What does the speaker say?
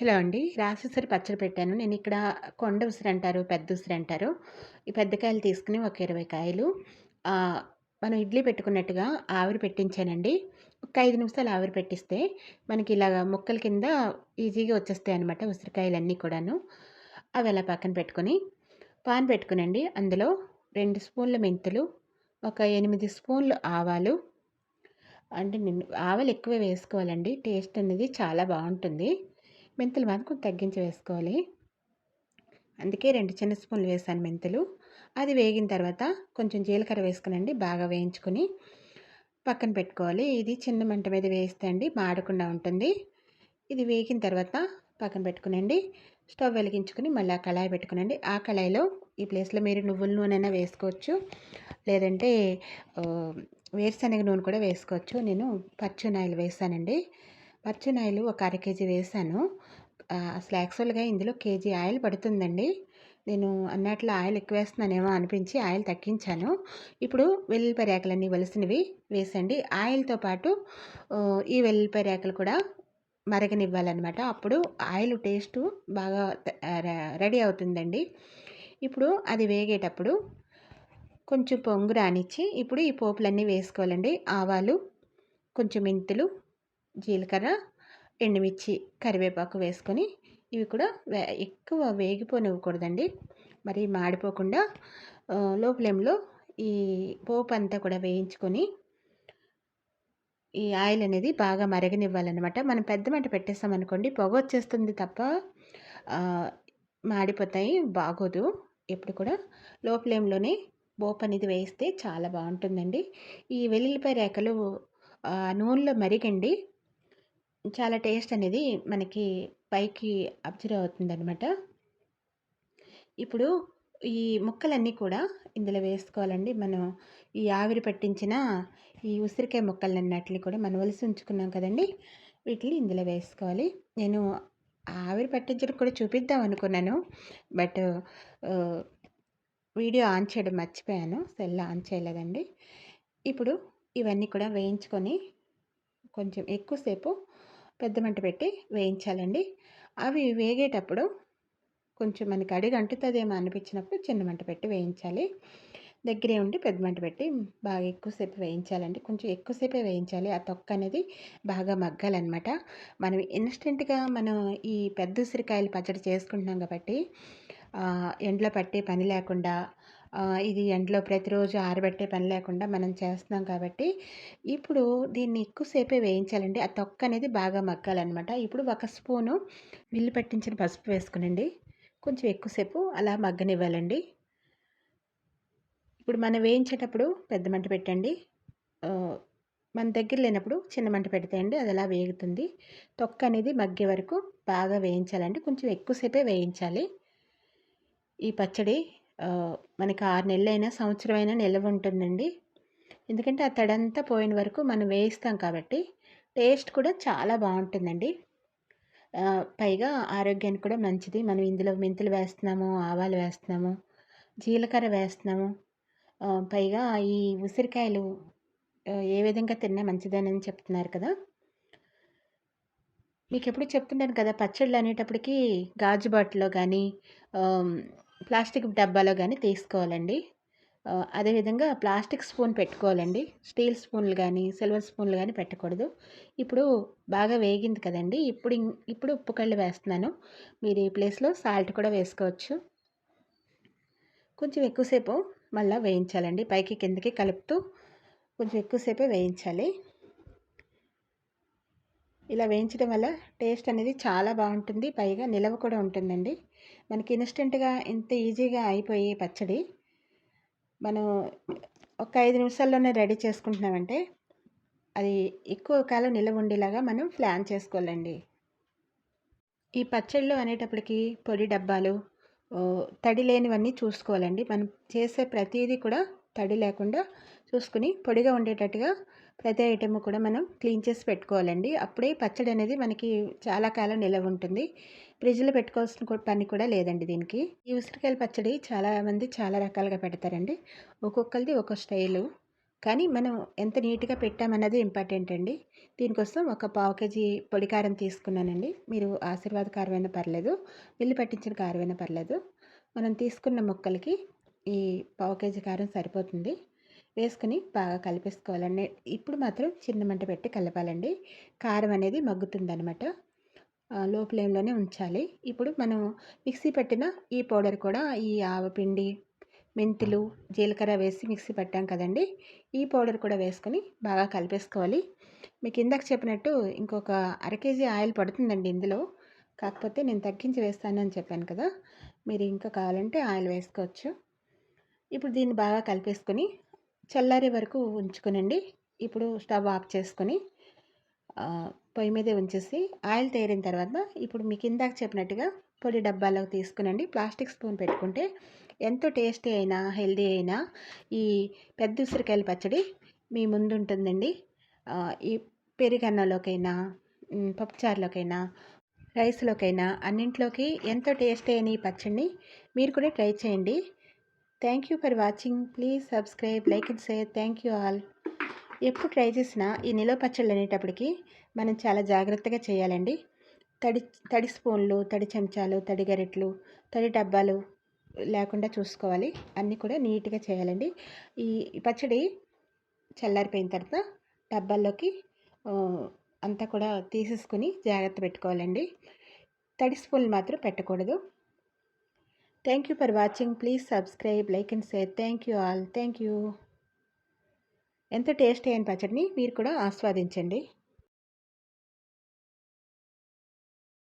Hello అండి. రాసేసరి పచ్చడి పెట్టాను. నేను ఇక్కడ కొండ ఉసిరి అంటారు పెద్ద ఉసిరి అంటారు. ఈ పెద్ద కాయలు తీసుకుని ఒక ఇరవై కాయలు. మనం ఇడ్లీ పెట్టుకున్నట్టుగా ఆవిరి పెట్టించానండి. ఒక ఐదు నిమిషాలు ఆవిరి పెట్టిస్తే మనకి ఇలాగ ముక్కల కింద ఈజీగా వచ్చేస్తాయి అనమాట ఉసిరికాయలన్నీ కూడాను. అవి అలా పక్కన పెట్టుకొని పాన్ పెట్టుకునండి. అందులో రెండు స్పూన్ల మెంతులు ఒక ఎనిమిది స్పూన్లు ఆవాలు. అంటే నేను ఆవాలు ఎక్కువ వేసుకోవాలండి. టేస్ట్ అనేది చాలా బాగుంటుంది. మెంతులు మాత్రం తగ్గించి వేసుకోవాలి. అందుకే రెండు చిన్న స్పూన్లు వేసాను మెంతులు. అది వేగిన తర్వాత కొంచెం జీలకర్ర వేసుకునండి బాగా వేయించుకొని పక్కన పెట్టుకోవాలి. ఇది చిన్న మంట మీద వేస్తే అండి మాడకుండా ఉంటుంది. ఇది వేగిన తర్వాత పక్కన పెట్టుకునండి స్టవ్ వెలిగించుకుని మళ్ళీ ఆ కళాయి పెట్టుకునండి. ఆ కళాయిలో ఈ ప్లేస్లో మీరు నువ్వుల నూనె వేసుకోవచ్చు. లేదంటే వేరుశనగ నూనె కూడా వేసుకోవచ్చు. నేను పచ్చునాయలు వేసానండి. పచ్చెనాయలు ఒక అర కేజీ వేసాను. అసలు యాక్చువల్గా ఇందులో కేజీ ఆయిల్ పడుతుందండి. నేను అన్నట్లు ఆయిల్ ఎక్కువ వేస్తున్నానేమో అనిపించి ఆయిల్ తగ్గించాను. ఇప్పుడు వెల్లుల్లిపాయ రేకలన్నీ వలసినవి వేసండి. ఆయిల్తో పాటు ఈ వెల్లుల్లిపాయ రేకలు కూడా మరగనివ్వాలన్నమాట. అప్పుడు ఆయిల్ టేస్ట్ బాగా రెడీ అవుతుందండి. ఇప్పుడు అది వేగేటప్పుడు కొంచెం పొంగు రానిచ్చి ఇప్పుడు ఈ పోపులన్నీ వేసుకోవాలండి. ఆవాలు కొంచెం మెంతులు జీలకర్ర ఎండుమిర్చి కరివేపాకు వేసుకొని ఇవి కూడా ఎక్కువ వేగిపోనివ్వకూడదండి. మరి మాడిపోకుండా లో ఫ్లేమ్లో ఈ పోపు అంతా కూడా వేయించుకొని ఈ ఆయిల్ అనేది బాగా మరగనివ్వాలన్నమాట. మనం పెద్ద మంట పెట్టేస్తామనుకోండి పొగ వచ్చేస్తుంది తప్ప మాడిపోతాయి బాగోదు. ఎప్పుడు కూడా లో ఫ్లేమ్లోనే పోపు అనేది వేస్తే చాలా బాగుంటుందండి. ఈ వెల్లుల్లిపాయ రేఖలు నూనెలో మరిగండి చాలా టేస్ట్ అనేది మనకి పైకి అబ్జర్వ్ అవుతుందనమాట ఇప్పుడు ఈ ముక్కలన్నీ కూడా ఇందులో వేసుకోవాలండి. మనం ఈ ఆవిరి పట్టించిన ఈ ఉసిరికాయ ముక్కలన్నిటిని కూడా మనం వలిసి ఉంచుకున్నాం కదండి. వీటిని ఇందులో వేసుకోవాలి. నేను ఆవిరి పట్టించడం కూడా చూపిద్దాం అనుకున్నాను. బట్ వీడియో ఆన్ చేయడం మర్చిపోయాను. సెల్ ఆన్ చేయలేదండి. ఇప్పుడు ఇవన్నీ కూడా వేయించుకొని కొంచెం ఎక్కువసేపు పెద్ద మంట పెట్టి వేయించాలండి. అవి వేగేటప్పుడు కొంచెం మనకి అడిగి అంటుతుందేమో అనిపించినప్పుడు చిన్న మంట పెట్టి వేయించాలి. దగ్గరే ఉండి పెద్ద మంట పెట్టి బాగా ఎక్కువసేపు వేయించాలండి. కొంచెం ఎక్కువసేపే వేయించాలి. ఆ తొక్క అనేది బాగా మగ్గాలన్నమాట. మనం ఇన్స్టెంట్గా మనం ఈ పెద్ద ఉసిరికాయలు పచ్చడి చేసుకుంటున్నాం కాబట్టి ఎండలో పట్టే పని లేకుండా ఇది ఎండలో ప్రతిరోజు ఆరబెట్టే పని లేకుండా మనం చేస్తున్నాం కాబట్టి ఇప్పుడు దీన్ని ఎక్కువసేపే వేయించాలండి. ఆ తొక్క అనేది బాగా మగ్గాలన్నమాట. ఇప్పుడు ఒక స్పూను విల్లు పట్టించిన పసుపు వేసుకునండి. కొంచెం ఎక్కువసేపు అలా మగ్గనివ్వాలండి. ఇప్పుడు మనం వేయించేటప్పుడు పెద్ద మంట పెట్టండి. మన దగ్గర లేనప్పుడు చిన్న మంట పెడితే అండి అది అలా వేగుతుంది. తొక్క అనేది మగ్గే వరకు బాగా వేయించాలండి. కొంచెం ఎక్కువసేపే వేయించాలి. ఈ పచ్చడి మనకి ఆరు నెలలైనా సంవత్సరం అయినా నిల్వ ఉంటుందండి. ఎందుకంటే ఆ తడంతా పోయిన వరకు మనం వేయిస్తాం కాబట్టి టేస్ట్ కూడా చాలా బాగుంటుందండి. పైగా ఆరోగ్యానికి కూడా మంచిది. మనం ఇందులో మెంతులు వేస్తున్నాము ఆవాలు వేస్తున్నాము జీలకర్ర వేస్తున్నాము. పైగా ఈ ఉసిరికాయలు ఏ విధంగా తిన్నా మంచిదని చెప్తున్నారు కదా. మీకు ఎప్పుడు చెప్తుంటాను కదా పచ్చళ్ళు అనేటప్పటికి గాజు బాటిల్లో కానీ ప్లాస్టిక్ డబ్బాలో కానీ తీసుకోవాలండి. అదేవిధంగా ప్లాస్టిక్ స్పూన్ పెట్టుకోవాలండి. స్టీల్ స్పూన్లు కానీ సిల్వర్ స్పూన్లు కానీ పెట్టకూడదు. ఇప్పుడు బాగా వేగింది కదండి. ఇప్పుడు ఇప్పుడు ఉప్పు కళ్ళు వేస్తున్నాను. మీరు ఈ ప్లేస్లో సాల్ట్ కూడా వేసుకోవచ్చు. కొంచెం ఎక్కువసేపు మళ్ళీ వేయించాలండి. పైకి కిందకి కలుపుతూ కొంచెం ఎక్కువసేపే వేయించాలి. ఇలా వేయించడం వల్ల టేస్ట్ అనేది చాలా బాగుంటుంది. పైగా నిలవ కూడా ఉంటుందండి. మనకి ఇన్స్టెంట్గా ఇంత ఈజీగా అయిపోయి పచ్చడి మనం ఒక ఐదు నిమిషాల్లోనే రెడీ చేసుకుంటున్నామంటే అది ఎక్కువ కాలం నిలవ ఉండేలాగా మనం ప్లాన్ చేసుకోవాలండి. ఈ పచ్చళ్ళు అనేటప్పటికి పొడి డబ్బాలు తడి లేనివన్నీ చూసుకోవాలండి. మనం చేసే ప్రతిదీ కూడా తడి లేకుండా చూసుకుని పొడిగా ఉండేటట్టుగా ప్రతి ఐటెం కూడా మనం క్లీన్ చేసి పెట్టుకోవాలండి అప్పుడే పచ్చడి అనేది మనకి చాలా కాలం నిలవ ఉంటుంది ఫ్రిడ్జ్లో పెట్టుకోవాల్సిన పని కూడా లేదండి దీనికి ఈ ఉసిరికాయల పచ్చడి చాలామంది చాలా రకాలుగా పెడతారండి ఒక్కొక్కరిది ఒక్కొక్క స్టైలు కానీ మనం ఎంత నీట్‌గా పెట్టామన్నది ఇంపార్టెంట్ అండి. దీనికోసం ఒక పావు కేజీ పొడి కారం తీసుకున్నానండి. మీరు ఆశీర్వాద కారమైనా పర్లేదు, మిల్లు పట్టించిన కారమైనా పర్లేదు. మనం తీసుకున్న మొక్కలకి ఈ పావు కేజీ కారం సరిపోతుంది. వేసుకుని బాగా కలిపేసుకోవాలండి. ఇప్పుడు మాత్రం చిన్న మంట పెట్టి కలపాలండి. కారం అనేది మగ్గుతుందనమాట. ఆహ్, లో ఫ్లేమ్‌లోనే ఉంచాలి. ఇప్పుడు మనం మిక్సీ పట్టిన ఈ పౌడర్ కూడా ఈ ఆవపిండి, మెంతులు, జీలకర్ర వేసి మిక్సీ పట్టాం కదండీ! ఈ పౌడర్ కూడా వేసుకొని బాగా కలిపేసుకోవాలి. మీకు ఇందాక చెప్పినట్టు ఇంకొక అర కేజీ ఆయిల్ పడుతుందండి ఇందులో. కాకపోతే నేను తగ్గించి వేస్తానని చెప్పాను కదా! మీరు ఇంకా కావాలంటే ఆయిల్ వేసుకోవచ్చు. ఇప్పుడు దీన్ని బాగా కలిపేసుకొని చల్లారే వరకు ఉంచుకునండి. ఇప్పుడు స్టవ్ ఆఫ్ చేసుకొని పొయ్యి మీదే ఉంచేసి ఆయిల్ తేరిన తర్వాత ఇప్పుడు మీకు ఇందాక చెప్పినట్టుగా పొడి డబ్బాలో తీసుకునండి. ప్లాస్టిక్ స్పూన్ పెట్టుకుంటే ఎంతో టేస్టీ అయినా, హెల్దీ అయినా ఈ పెద్ద ఉసిరికాయల పచ్చడి మీ ముందు ఉంటుందండి. ఈ పెరుగన్నంలోకైనా, పప్పుచారులోకైనా, రైస్‌లోకైనా అన్నింట్లోకి ఎంతో టేస్టీ అయిన ఈ పచ్చడిని మీరు కూడా ట్రై చేయండి. Thank you for watching. Please subscribe, like and share. Thank you all. ఎప్పుడు ట్రై చేసినా ఈ నిలవ పచ్చళ్ళు అనేటప్పటికి మనం చాలా జాగ్రత్తగా చేయాలండి. తడి తడి స్పూన్లు, తడి చెంచాలు, తడి గరిటెలు, తడి డబ్బాలు లేకుండా చూసుకోవాలి. అన్నీ కూడా నీట్‌గా చేయాలండి. ఈ పచ్చడి చల్లారిపోయిన తర్వాత డబ్బాల్లోకి అంతా కూడా తీసేసుకుని జాగ్రత్త పెట్టుకోవాలండి. తడి స్పూన్లు మాత్రం పెట్టకూడదు. Thank you for watching. Please subscribe, like and share. Thank you all. Thank you. ఎంత టేస్ట్ అయిన పచ్చడిని మీరు కూడా ఆస్వాదించండి.